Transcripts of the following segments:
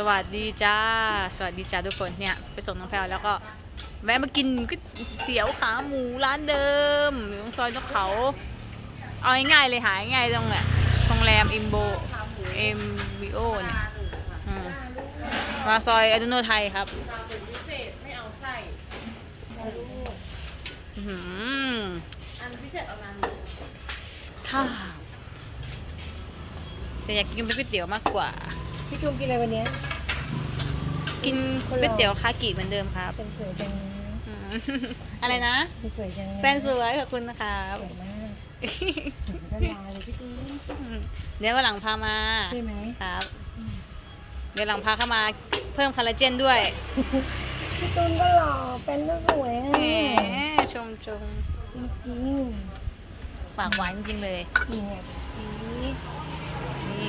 สวัสดีจ้า สวัสดีจ้าทุกคนเนี่ยไปส่งน้องแพลวแล้วก็แวะมากินก๋วยเตี๋ยวขาหมูร้านเดิมอยู่ตรงซอยนกเขา เอาง่ายๆเลยหาง่ายๆตรงแหละโรงแรมอิมโบเอ็มบีโอเนี่ยอืมมาซอยอนุโนไทยครับพิเศษไม่เอาไส้เอาลูกอื้อหืออันพิเศษเอาน้ำข้าแต่อยากกินเป็นก๋วยเตี๋ยวมากกว่า พี่จุมกินอะไรวันเนี้ยกินก๋วยเตี๋ยวคากิเหมือนเดิมครับเป็นสวยจังอืมอะไรนะ เป็นสวยจังแฟนสวยขอบคุณนะครับสวยมากก็ลาเลยพี่จุมเดี๋ยววันหลังพามาใช่ไหมครับ เดี๋ยวหลังพาเข้ามาเพิ่มคอลลาเจนด้วยพี่จุมก็หล่อแฟนก็สวยแหมอะชมชมจริงปากหวานจริงๆเลยๆเนี่ยสีนี่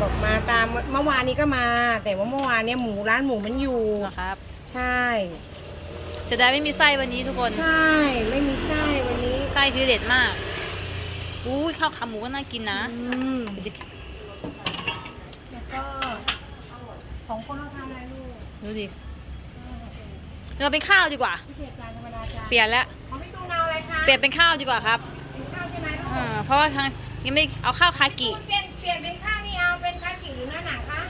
บอกมาตามเมื่อวานนี้ก็มา แต่ว่าเมื่อวานเนี่ยหมูร้านหมูมันอยู่นะครับ ใช่จะได้ไม่มีไส้วันนี้ทุกคน ใช่ ไม่มีไส้วันนี้ไส้คือเด็ดมากอุ้ยข้าวขาหมูก็น่ากินนะอืมเดี๋ยวจะแล้วก็ของคนเราทำอะไรลูกดูดิเราเป็นข้าวดีกว่าพี่เพียรจานธรรมดาจานเปลี่ยนแล้วของพี่ตูนเอาอะไรคะเปลี่ยนเป็นข้าวดีกว่าครับเป็นข้าวใช่ไหมลูกอ่าเพราะว่าทางยังไม่เอาข้าวคากิเปลี่ยนเปลี่ยนเป็นข้าว หรือหน้าหนังคะ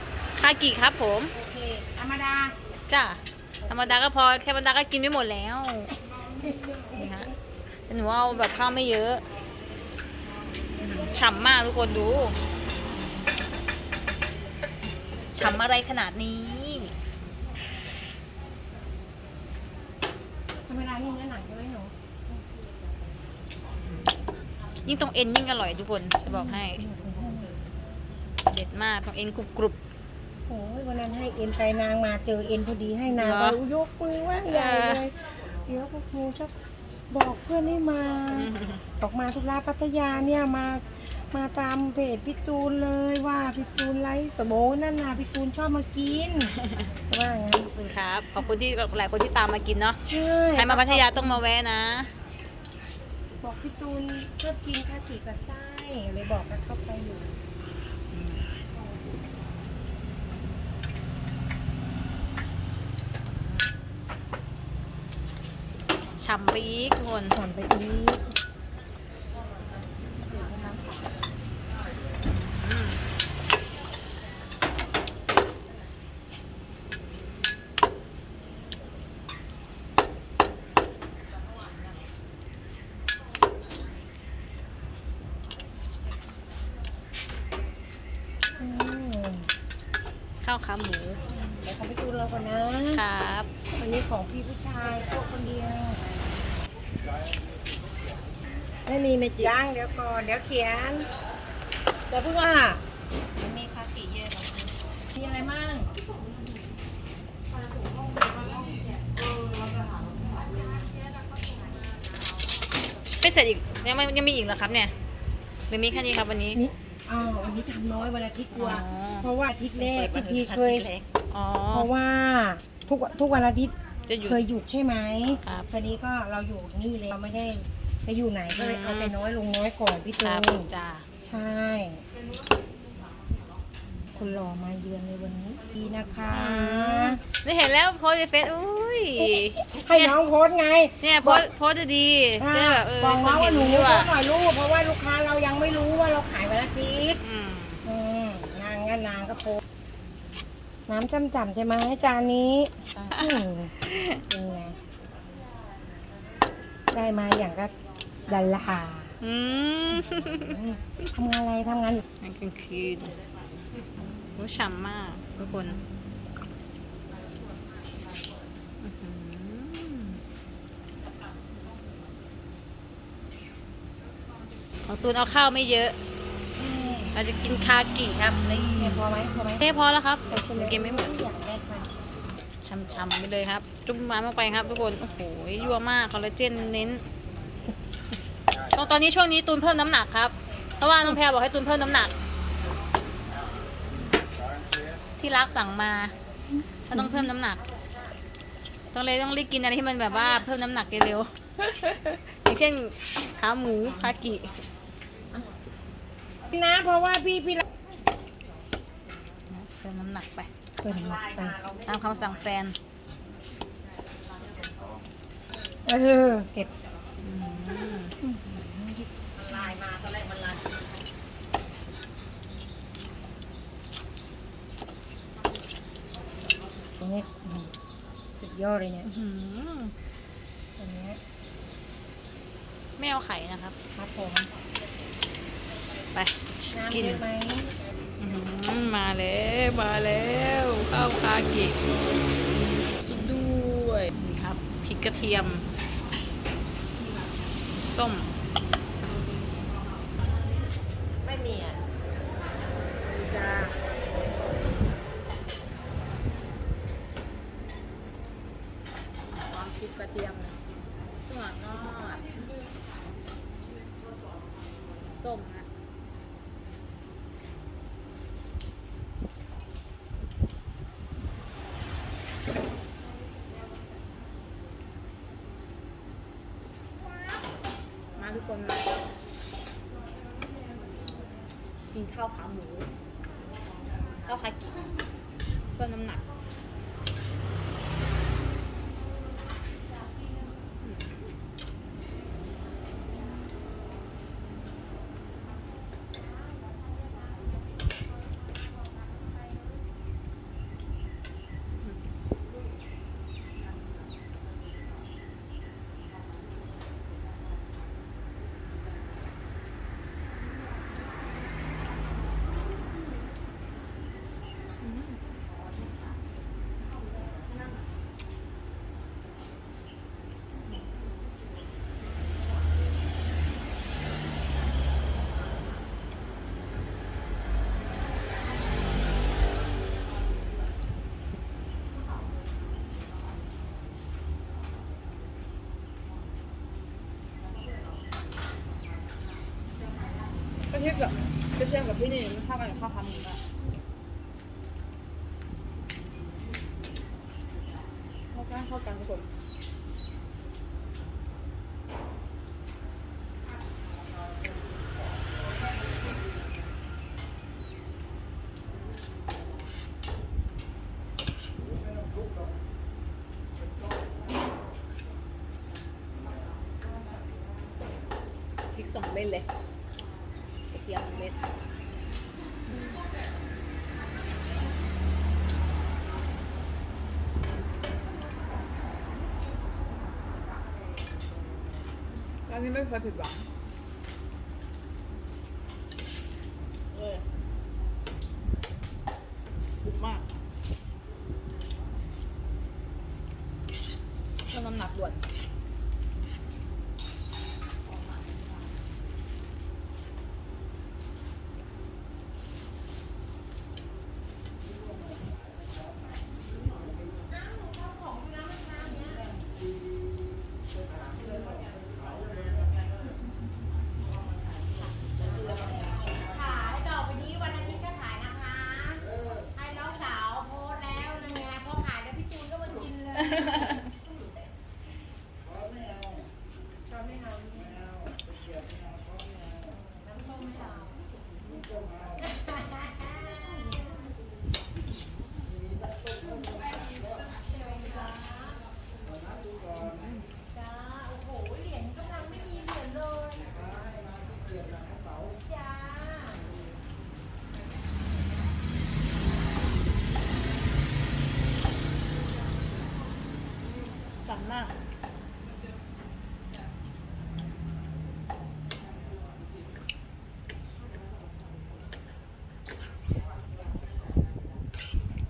คากิครับผม โอเค ธรรมดา จ้าธรรมดาก็พอแค่ธรรมดาก็กินไม่หมดแล้วนี่ฮะแต่หนูเอาแบบข้าวไม่เยอะฉ่ำมากทุกคนดูฉ่ำอะไรขนาดนี้ธรรมดานี่เนื้อหนังใช่ไหมหนูยิ่งตรงเอ็นยิ่งอร่อยทุกคนจะบอกให้เด็ด มากตรงเอ็นกรุบกรุบ โอ้ยวันนั้นให้เอ็นไปนางมาเจอเอ็นพอดีให้นางเหรก็อยกมือไหว่าใหญ่เลยเดี๋ยวพวกหนูจะบอกเพื่อนให้มาออกมาทุกราพัทยาเนี่ยมามาตามเพจพี่ตูนเลยว่าพี่ตูนไลฟ์สโบนั่นน่ะพี่ตูนชอบมากินว่างั้นขอบคุณครับ ขอบคุณที่หลายคนที่ตามมากินเนาะใช่ใครมาพัทยาต้องมาแวะนะ บอกพี่ตูนชอบกินข้าวจี่กับไส้เลยบอกกันเข้าไปอยู่ ฉ่ำไปอีกทุกคนถอนไปอีกอืมข้าวขาหมู เดี๋ยวของพี่ตูนเราก่อนนะครับ วันนี้ของพี่ผู้ชายพวกคนเดียว ไม่มีเมจิยังเดี๋ยวก่อนเดี๋ยวเขียนเดี๋ยวเพิ่งว่ามีคากิเยอะมีอะไรมั่งไม่เสร็จอีกยังไม่ยังมีอีกเหรอครับเนี่ยหรือมีแค่นี้ครับวันนี้มีอ้าววันนี้ทำน้อยวันอาทิตย์กว่าอ๋อ เพราะว่าอาทิตย์แรกพี่ทีเคย อ๋อ เพราะว่าทุกวันทุกวันอาทิตย์ จะอยู่ เคยหยุดใช่ไหมครับตอนนี้ก็เราอยู่นี่เลยเราไม่ได้ไปอยู่ไหนก็เลยอืม เอาแต่น้อยลงน้อยก่อนพี่คตูรับนจ้าใช่ คนหล่อมาเยือนในวันนี้ดีนะคะนี่เห็นแล้วโพสต์ในเฟซอุ้ย ให้น้องโพสต์ไง เนี่ยโพสต์โพสต์จะดีอ่าจะแบบเออบอกน้องคว่าหนูดีโพว่าสต์หน่อยลูกเพราะว่าลูกค้าเรายังไม่รู้ว่าเราขายวันอาทิตย์อืม อืมนางก็นางก็โพสต์ น้ำจำจำๆใช่ไหมจานนี้อืมเป็นไงได้มาอย่างก็ดันลาอืมอืมทำงานอะไรทำงานอยู่กลางคืนโอ้ฉ่ำมากทุกคนอื้อหือของตูนเอาข้าวไม่เยอะ เราจะกินคากิครับนี่เนี่ยพอไหมพอไหมเท่พอแล้วครับใช่ไหมกินไม่หมดอยากได้ค่ะช่ำๆไปเลยครับ จุ่มมันลงไปครับทุกคน โอ้โหยั่วมากคอลลาเจนเน้นตอนตอนนี้ช่วงนี้ตูนเพิ่มน้ำหนักครับ เพราะว่าน้องแพรบอกให้ตูนเพิ่มน้ำหนัก ที่รักสั่งมาก็ต้องเพิ่มน้ำหนักต้องเลยต้องรีบกินอะไรที่มันแบบว่าเพิ่มน้ำหนักเร็วๆอย่างเช่นขาหมูคากิ นะ เพราะว่าพี่พี่เพิ่มน้ำหนักไปเปิดมาไปตามคำสั่งแฟน เออ เก็บอืมมันลายมาตอนแรกมันลายตรงนี้อืมสุดยอดเลยเนี่ยอื้อหือตรงเนี้ยไม่เอาไข่นะครับ ครับผม ไปน้ำกินเยอะไหมอื้อหือมาแล้วมาแล้วข้าวคากิสุดด้วยนี่ครับพริกกระเทียม ส้ม ไม่มีอะจ้าความพริกกระเทียมสวยมากส้มนะมาทุกคนมา กินข้าวขาหมูข้าวคากิเพิ่มน้ำหนัก ยบกับก็เทียบกับพี่นี่มันเข้ากันกับข้าวขาหมูอะเข้ากันเข้ากันทุกคนพริกสองเม็ดเลย เทียมหนึ่งเม็ดร้านนี้ไม่เคยผิดหวังเออถูกมากเพิ่มน้ำหนักด่วน ขายดอกไปนี้วันอาทิตย์ก็ขายนะคะ ให้น้องสาวโพสต์แล้วนะไงพอขายแล้วพี่จูนก็มากินเลยชอบไม่เอาน้ำส้มไม่เอาจ้าโอ้โห เหรียญกำลังไม่มีเหรียญเลยจ้า มาก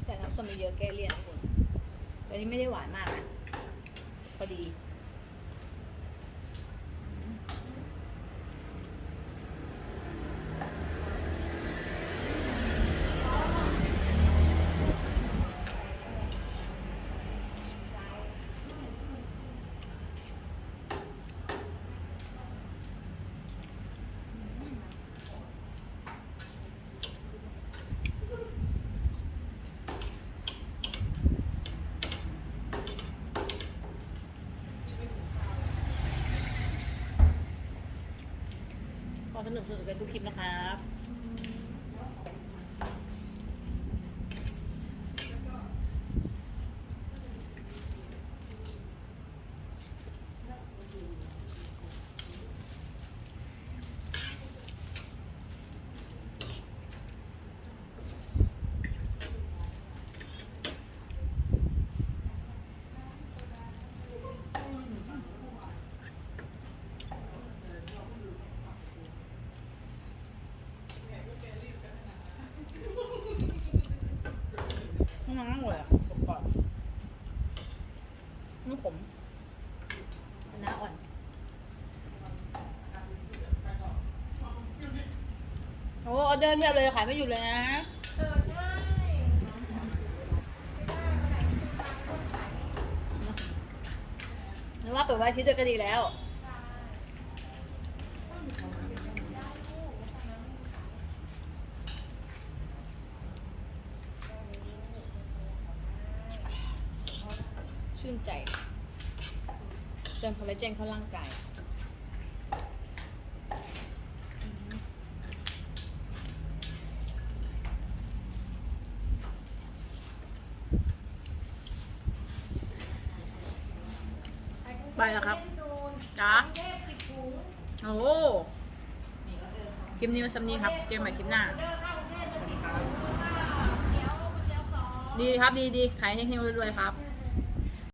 ใส่น้ำส้มเยอะแก้เลี่ยนทุกคนแต่นี่ไม่ได้หวานมากนะพอดี ขอ สนุกสนุกกันทุกคลิปนะครับ ต้องนั่งเลยอะก่อนนุ่มขมน้าอ่อนโอ้ออเดอร์เพียบเลยขายไม่หยุดเลยนะเออใช่นึกว่าเปิดวันอาทิตย์เดียวก็ดีแล้ว ชื่นใจเติมคอลลาเจนเข้าร่างกายไปแล้วครับพี่ตูนจ้าเทพสิบถุงโอ้โหคลิปนี้วันซัมนี้ครับ เจอกันใหม่คลิปหน้าเดินเข้ากรุงเทพจะสิบถุงเดี๋ยวเดี๋ยวสองดีครับดีดีขายเฮงๆรวยๆครับ